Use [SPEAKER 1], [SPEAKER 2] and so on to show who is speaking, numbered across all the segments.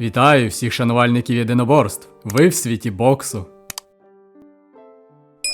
[SPEAKER 1] Вітаю всіх шанувальників єдиноборств. Ви в світі боксу.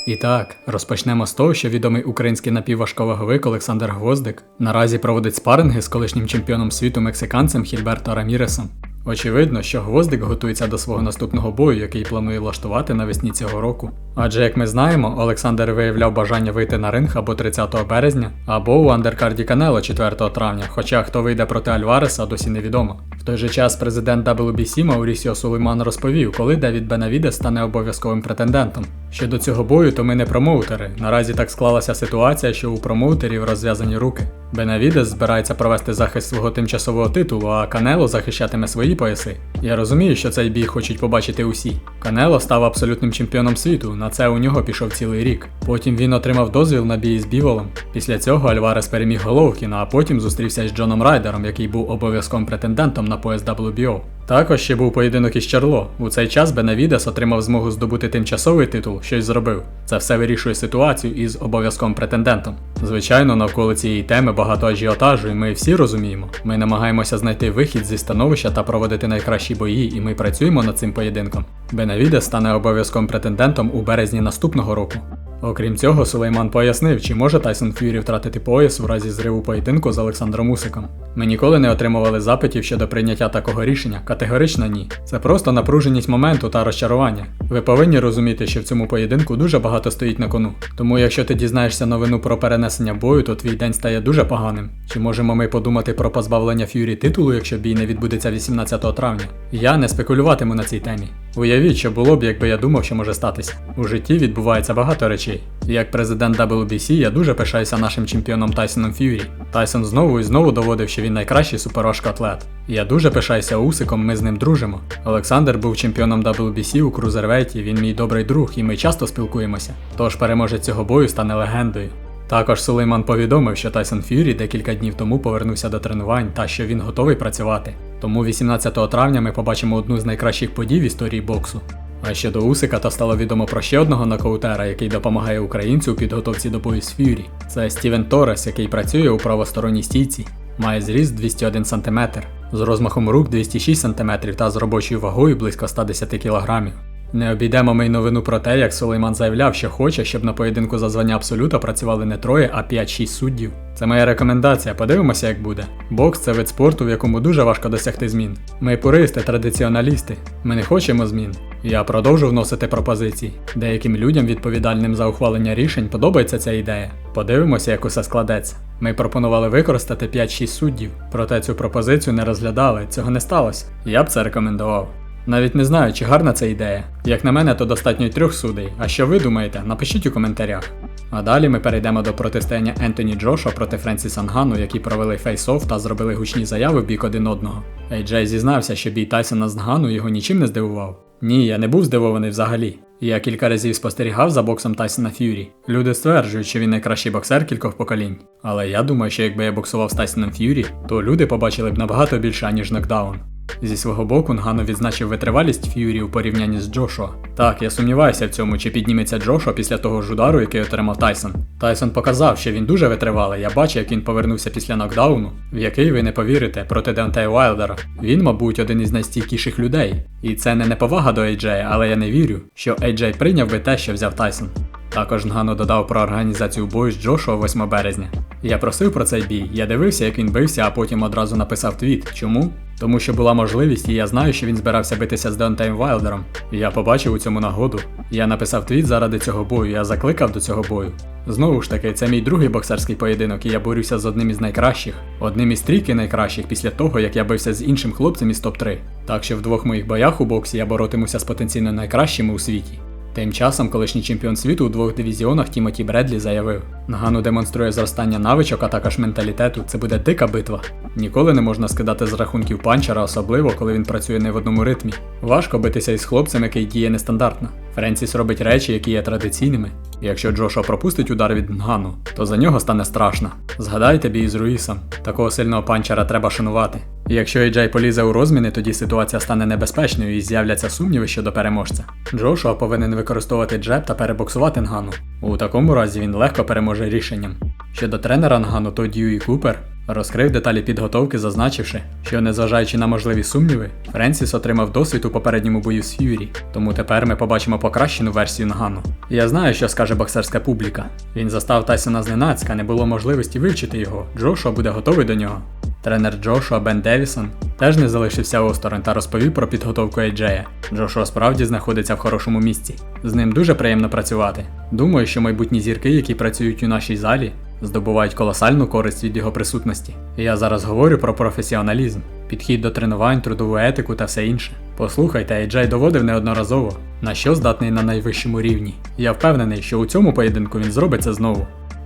[SPEAKER 1] І так, розпочнемо з того, що відомий український напівважковаговик Олександр Гвоздик наразі проводить спаринги з колишнім чемпіоном світу мексиканцем Хільберто Раміресом. Очевидно, що Гвоздик готується до свого наступного бою, який планує влаштувати навесні цього року. Адже, як ми знаємо, Олександр виявляв бажання вийти на ринг або 30 березня, або у андеркарді Канело 4 травня, хоча хто вийде проти Альвареса, досі невідомо. Той же час президент WBC Маурісіо Сулейман розповів, коли Девід Бенавідес стане обов'язковим претендентом. Щодо цього бою, то ми не промоутери. Наразі так склалася ситуація, що у промоутерів розв'язані руки. Бенавідес збирається провести захист свого тимчасового титулу, а Канело захищатиме свої пояси. Я розумію, що цей бій хочуть побачити усі. Канело став абсолютним чемпіоном світу, на це у нього пішов цілий рік. Потім він отримав дозвіл на бій з Біволом. Після цього Альварес переміг Головкіна, а потім зустрівся з Джоном Райдером, який був обов'язковим претендентом на пояс WBO. Також ще був поєдинок із Чарло. У цей час Бенавідес отримав змогу здобути тимчасовий титул, щось зробив. Це все вирішує ситуацію із обов'язковим претендентом. Звичайно, навколо цієї теми багато ажіотажу, і ми всі розуміємо. Ми намагаємося знайти вихід зі становища та проводити найкращі бої, і ми працюємо над цим поєдинком. Бенавідес стане обов'язковим претендентом у березні наступного року. Окрім цього, Сулейман пояснив, чи може Тайсон Ф'юрі втратити пояс у разі зриву поєдинку з Олександром Усиком. Ми ніколи не отримували запитів щодо прийняття такого рішення, категорично ні. Це просто напруженість моменту та розчарування. Ви повинні розуміти, що в цьому поєдинку дуже багато стоїть на кону. Тому якщо ти дізнаєшся новину про перенесення бою, то твій день стає дуже поганим. Чи можемо ми подумати про позбавлення Ф'юрі титулу, якщо бій не відбудеться 18 травня? Я не спекулюватиму на цій темі. Уявіть, що було б, якби я думав, що може статися. У житті відбувається багато речей. Як президент WBC я дуже пишаюся нашим чемпіоном Тайсоном Ф'юрі. Тайсон знову і знову доводив, що він найкращий суперважкоатлет. І Я дуже пишаюся Усиком, ми з ним дружимо. Олександр був чемпіоном WBC у крузервейті, він мій добрий друг, і ми часто спілкуємося. Тож переможець цього бою стане легендою. Також Сулейман повідомив, що Тайсон Ф'юрі декілька днів тому повернувся до тренувань та що він готовий працювати. Тому 18 травня ми побачимо одну з найкращих подій в історії боксу. А щодо Усика, то стало відомо про ще одного нокаутера, який допомагає українцю у підготовці до бою з Ф'юрі. Це Стівен Торрес, який працює у правосторонній стійці, має зріст 201 см, з розмахом рук 206 см та з робочою вагою близько 110 кг. Не обійдемо ми й новину про те, як Сулейман заявляв, що хоче, щоб на поєдинку за звання абсолюта працювали не троє, а 5-6 суддів. Це моя рекомендація, подивимося, як буде. Бокс це вид спорту, в якому дуже важко досягти змін. Ми пуристи, традиціоналісти. Ми не хочемо змін. Я продовжу вносити пропозиції. Деяким людям, відповідальним за ухвалення рішень, подобається ця ідея. Подивимося, як усе складеться. Ми пропонували використати 5-6 суддів, проте цю пропозицію не розглядали, цього не сталося. Я б це рекомендував. Навіть не знаю, чи гарна ця ідея. Як на мене, то достатньо й трьох судей. А що ви думаєте? Напишіть у коментарях. А далі ми перейдемо до протистояння Ентоні Джошуа проти Френсіса Нгану, які провели фейс-офф та зробили гучні заяви в бік один одного. Ейджей зізнався, що бій Тайсона з Нгану його нічим не здивував. Ні, я не був здивований взагалі. Я кілька разів спостерігав за боксом Тайсона Ф'юрі. Люди стверджують, що він найкращий боксер кількох поколінь. Але я думаю, що якби я боксував з Тайсоном Ф'юрі, то люди побачили б набагато більше, аніж нокдаун. Зі свого боку, Нгану відзначив витривалість Ф'юрі у порівнянні з Джошуа. Так, я сумніваюся в цьому, чи підніметься Джошуа після того ж удару, який отримав Тайсон. Тайсон показав, що він дуже витривалий. Я бачив, як він повернувся після нокдауну, в який ви не повірите, проти Деонтея Уайлдера. Він, мабуть, один із найстійкіших людей. І це не неповага до AJ, але я не вірю, що AJ прийняв би те, що взяв Тайсон. Також Нгану додав про організацію бою з Джошуа 8 березня. Я просив про цей бій, я дивився, як він бився, а потім одразу написав твіт. Чому? Тому що була можливість, і я знаю, що він збирався битися з Деонтеєм Вайлдером. І я побачив у цьому нагоду. Я написав твіт заради цього бою, я закликав до цього бою. Знову ж таки, це мій другий боксерський поєдинок, і я борюся з одним із найкращих, одним із трійки найкращих після того, як я бився з іншим хлопцем із топ-3. Так що в двох моїх боях у боксі я боротимуся з потенційно найкращими у світі. Тим часом колишній чемпіон світу у двох дивізіонах Тімоті Бредлі заявив: Нагану демонструє зростання навичок, а також менталітету. Це буде дика битва. Ніколи не можна скидати з рахунків панчера, особливо коли він працює не в одному ритмі. Важко битися із хлопцем, який діє нестандартно. Френсіс робить речі, які є традиційними. Якщо Джошуа пропустить удар від Нгану, то за нього стане страшно. Згадайте бій з Руїсом. Такого сильного панчера треба шанувати. Якщо AJ полізе у розміни, тоді ситуація стане небезпечною і з'являться сумніви щодо переможця. Джошуа повинен використовувати джеб та перебоксувати Нгану. У такому разі він легко переможе рішенням. Щодо тренера Нгану, то Дьюї Купер Розкрив деталі підготовки, зазначивши, що незважаючи на можливі сумніви, Френсіс отримав досвід у попередньому бою з Ф'юрі, тому тепер ми побачимо покращену версію Нагану. Я знаю, що скаже боксерська публіка. Він застав Тайсона зненацька, не було можливості вивчити його. Джошуа буде готовий до нього. Тренер Джошуа Бен Девісон теж не залишився осторонь та розповів про підготовку Ейджея. Джошуа справді знаходиться в хорошому місці. З ним дуже приємно працювати. Думаю, що майбутні зірки, які працюють у нашій залі, здобувають колосальну користь від його присутності. Я зараз говорю про професіоналізм, підхід до тренувань, трудову етику та все інше. Послухайте, Ейджей доводив неодноразово, на що здатний на найвищому рівні. Я впевнений, що у цьому поєдинку він зробить це знову.